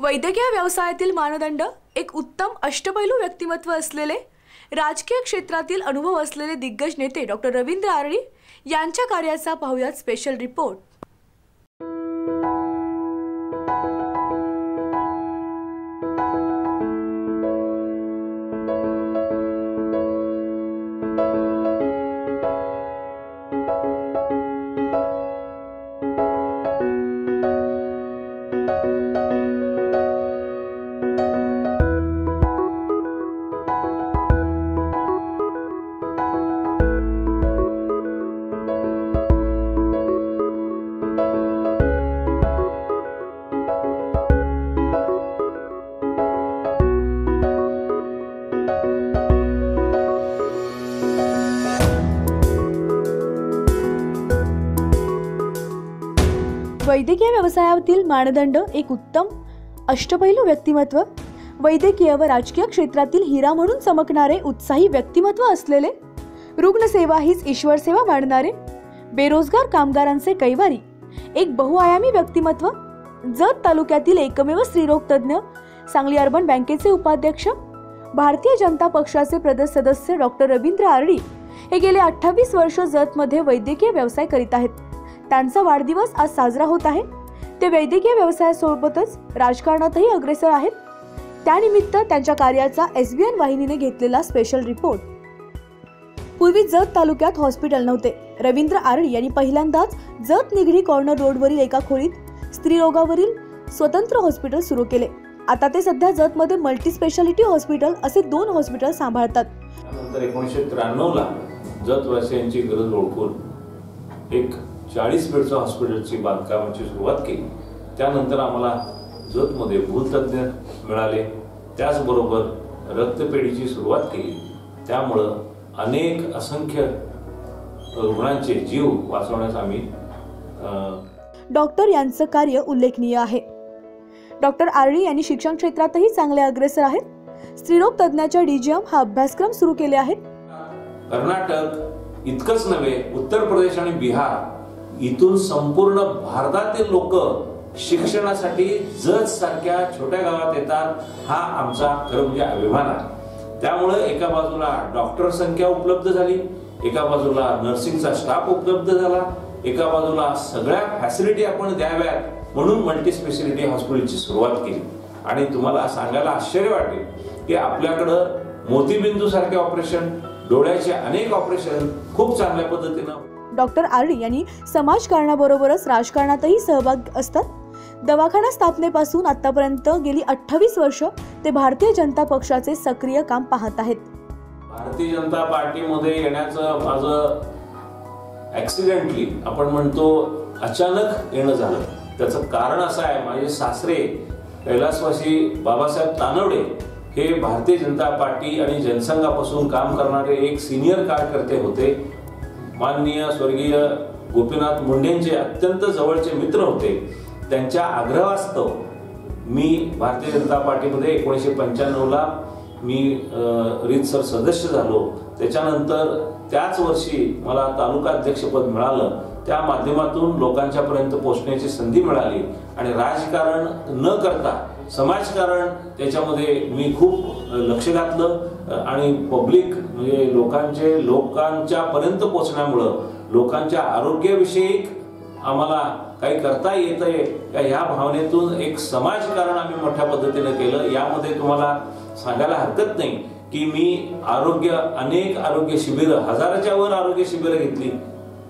वैद्यकीय व्यवसायातील मानदंड एक उत्तम अष्टपैलू व्यक्तिमत्व असलेले राजकीय क्षेत्रातील अनुभव असलेले दिग्गज नेते डॉक्टर रवींद्र आरळी यांच्या कार्याचा पाहुयात स्पेशल रिपोर्ट वैद्यकीय व्यवसायातील मानदंड एक उत्तम अष्टपैलू व्यक्तिमत्व. वैद्यकीय व राजकीय क्षेत्रातील हिरा म्हणून चमकणारे उत्साही व्यक्तिमत्व असलेले रुग्णसेवा हीच ईश्वर सेवा मानणारे बेरोजगार कामगारांचे कैवारी एक बहुआयामी व्यक्तिमत्व. जत तालुक्यातील एकमेव स्त्रीरोग तज्ज्ञ सांगली अर्बन बँकेचे उपाध्यक्ष भारतीय जनता पक्षाचे प्रदेश सदस्य डॉक्टर रवींद्र आरडी हे गेले अठ्ठावीस वर्ष जतमध्ये वैद्यकीय व्यवसाय करीत आहेत. त्यांचा वाढदिवस आज साजरा होत आहे. ते वैद्यकीय व्यवसायासोबतच राजकारणातही अग्रेसर आहेत. त्यानिमित्त त्यांच्या कार्याचा एस बी एन वाहिनीने घेतलेला स्पेशल रिपोर्ट पूर्वी जत तालुक्यात हॉस्पिटल नव्हते. रवींद्र आरडी यांनी पहिल्यांदाच जत निगडी कॉर्नर रोडवरील एका खोलीत स्त्रीरोगावरील स्वतंत्र हॉस्पिटल सुरू केले. आता ते सध्या जतमध्ये मल्टी स्पेशालिटी हॉस्पिटल असे दोन हॉस्पिटल सांभाळतात. त्यानंतर एकोणीसशे त्र्याण्णवला जत वासियांची गरज ओळखून एक चाळीस बेडचं हॉस्पिटलची बांधकामाची सुरुवात केली. त्यानंतर आम्हाला जतमध्ये भूलतज्ज्ञ मिळाले. त्याचबरोबर रक्तपेढीची सुरुवात केली. त्यामुळं अनेक असंख्य रुग्णांचे जीव वाचवण्यास आम्ही डॉक्टर यांचं कार्य उल्लेखनीय आहे. डॉक्टर आरडी यांनी शिक्षण क्षेत्रातही चांगले अग्रेसर आहेत. स्त्रीरोग तज्ज्ञाच्या डीजीएम हा अभ्यासक्रम सुरू केले आहेत. कर्नाटक इतकंच नव्हे उत्तर प्रदेश आणि बिहार इथून संपूर्ण भारतातील लोक शिक्षणासाठी जत सारख्या छोट्या गावात येतात हा आमचा खरं म्हणजे अभिमान आहे. त्यामुळे एका बाजूला डॉक्टर संख्या उपलब्ध झाली एका बाजूला नर्सिंगचा स्टाफ उपलब्ध झाला एका बाजूला सगळ्या फॅसिलिटी आपण द्याव्यात म्हणून मल्टी स्पेशालिटी हॉस्पिटलची सुरुवात केली. आणि तुम्हाला सांगायला आश्चर्य वाटेल की आपल्याकडं मोतीबिंदू सारखे ऑपरेशन डोळ्याचे अनेक ऑपरेशन खूप चांगल्या पद्धतीनं डॉक्टर आरडी यांनी समाजकारणाबरोबरच राजकारणातही सहभाग असतात. दवाखाना स्थापनेपासून आतापर्यंत गेली अठ्ठावीस वर्ष ते भारतीय जनता पक्षाचे सक्रिय काम पाहत आहेत. भारतीय जनता पार्टीमध्ये येण्याचं माझं ऍक्सिडेंटली आपण म्हणतो अचानक येणं झालं. त्याचं कारण असं आहे माझे सासरे कैलासवासी बाबासाहेब तानवडे हे भारतीय जनता पार्टी आणि जनसंघापासून काम करणारे एक सिनियर कार्यकर्ते होते. माननीय स्वर्गीय गोपीनाथ मुंडेंचे अत्यंत जवळचे मित्र होते. त्यांच्या आग्रहास्तव मी भारतीय जनता पार्टीमध्ये एकोणीसशे पंच्याण्णवला मी रीतसर सदस्य झालो. त्याच्यानंतर त्याच वर्षी मला तालुका अध्यक्षपद मिळालं. त्या माध्यमातून लोकांच्यापर्यंत पोचण्याची संधी मिळाली आणि राजकारण न करता समाजकारण त्याच्यामध्ये मी खूप लक्ष घातलं आणि पब्लिक म्हणजे लोकांचे लोकांच्या पर्यंत पोहोचण्यामुळं लोकांच्या आरोग्याविषयी आम्हाला काही करता येत आहे का ह्या भावनेतून एक समाजकारण आम्ही मोठ्या पद्धतीनं केलं. यामध्ये तुम्हाला सांगायला हरकत नाही की मी आरोग्य अनेक आरोग्य शिबिरं हजाराच्या वर आरोग्य शिबिरं घेतली.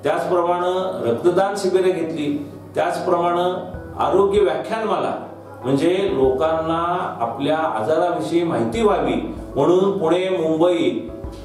त्याचप्रमाणे रक्तदान शिबिरं घेतली. त्याचप्रमाणे आरोग्य व्याख्यानमाला म्हणजे लोकांना आपल्या आजाराविषयी माहिती व्हावी. म्हणून पुणे मुंबई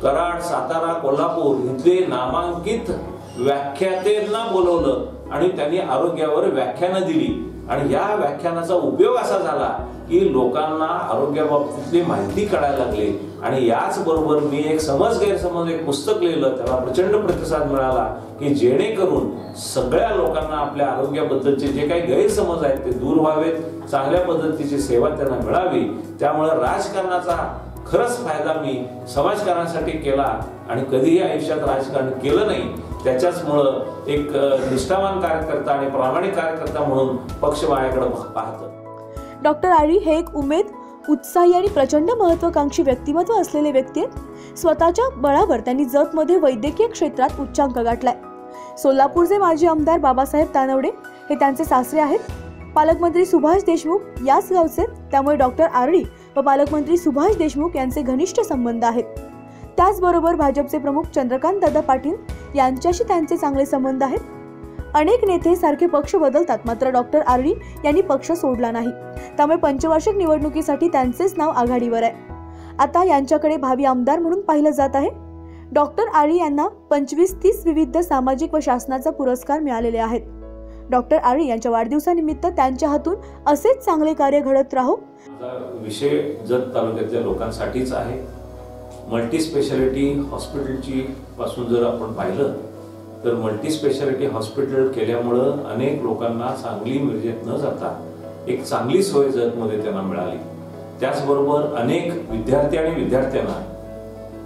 कराड सातारा कोल्हापूर इथले नामांकित व्याख्यातेंना बोलवलं आणि त्यांनी आरोग्यावर व्याख्यानं दिली. आणि या व्याख्यानाचा उपयोग असा झाला की लोकांना आरोग्याबाबतीतली माहिती कळायला लागली. आणि याच बरोबर मी एक समज गैरसमज एक पुस्तक लिहिलं त्याला प्रचंड प्रतिसाद मिळाला की जेणेकरून सगळ्या लोकांना आपल्या आरोग्याबद्दलचे जे काही गैरसमज आहेत ते दूर व्हावेत चांगल्या पद्धतीची सेवा त्यांना मिळावी. त्यामुळे राजकारणाचा खरंच फायदा मी समाजकारणासाठी केला आणि कधीही आयुष्यात राजकारण केलं नाही. त्याच्याचमुळं एक निष्ठावान कार्यकर्ता आणि प्रामाणिक कार्यकर्ता म्हणून पक्ष माझ्याकडे पाहतं. डॉक्टर आळी हे एक उमेद उत्साही आणि प्रचंड महत्वाकांक्षी व्यक्तिमत्व असलेले व्यक्ती आहेत. स्वतःच्या बळावर त्यांनी जतमध्ये वैद्यकीय क्षेत्रात उच्चांक गाठलाय. सोलापूरचे माजी आमदार बाबासाहेब तानवडे हे त्यांचे सासरे आहेत. पालकमंत्री सुभाष देशमुख याच गावचे त्यामुळे डॉक्टर आरडी व पालकमंत्री सुभाष देशमुख यांचे घनिष्ठ संबंध आहेत. त्याचबरोबर भाजपचे प्रमुख चंद्रकांत दादा पाटील यांच्याशी त्यांचे चांगले संबंध आहेत. अनेक नेते सारखे पक्ष बदलतात मात्र डॉक्टर आरडी यांनी पक्ष सोडला नाही. त्यामुळे पंचवार्षिक निवडणुकीसाठी त्यांचेच नाव आघाडीवर आहे. आता यांच्याकडे भावी आमदार म्हणून पाहिलं जात आहे. डॉक्टर आळी यांना पंचवीस तीस विविध सामाजिक व शासनाचा पुरस्कार मिळालेले आहेत. डॉक्टर आळी यांच्या वाढदिवसानिमित्त त्यांच्या हातून असेच चांगले कार्य घडत राहो. विषय जत तालुक्यातल्या लोकांसाठीच आहे. मल्टीस्पेशालिटी हॉस्पिटलची पासून जर आपण पाहिलं तर मल्टीस्पेशालिटी हॉस्पिटल केल्यामुळं अनेक लोकांना चांगली मिरजेत न जाता एक चांगली सोय जतमध्ये त्यांना मिळाली. त्याचबरोबर अनेक विद्यार्थी आणि विद्यार्थ्यांना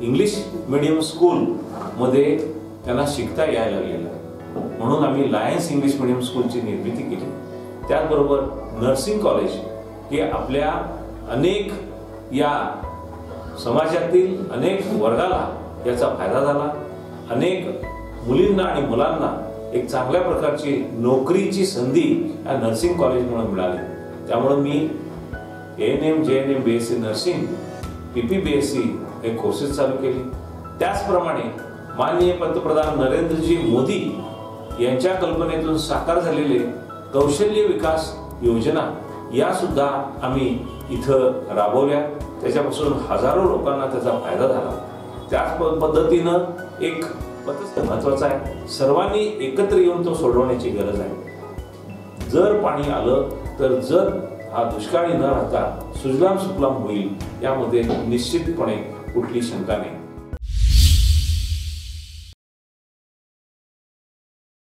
इंग्लिश मिडियम स्कूलमध्ये त्यांना शिकता यायला लागलेलं. म्हणून आम्ही लायन्स इंग्लिश मिडियम स्कूलची निर्मिती केली. त्याचबरोबर नर्सिंग कॉलेज हे आपल्या अनेक या समाजातील अनेक वर्गाला याचा फायदा झाला. अनेक मुलींना आणि मुलांना एक चांगल्या प्रकारची नोकरीची संधी या नर्सिंग कॉलेजमुळे मिळाली. त्यामुळे मी N M J N M B S C nursing P P B S C हे कोर्सेस चालू केले. त्याचप्रमाणे माननीय पंतप्रधान नरेंद्रजी मोदी यांच्या कल्पनेतून साकार झालेले कौशल्य विकास योजना या सुद्धा आम्ही इथं राबवल्या. त्याच्यापासून हजारो लोकांना त्याचा फायदा झाला. त्याच प- पद्धतीनं एक महत्त्वाचा महत्वाचं आहे. सर्वांनी एकत्र येऊन तो सोडवण्याची गरज आहे. जर पाणी आलं तर जर हा दुष्काळी न राहता सुजलाम सुफलाम होईल यामध्ये निश्चितपणे कुठली शंका नाही.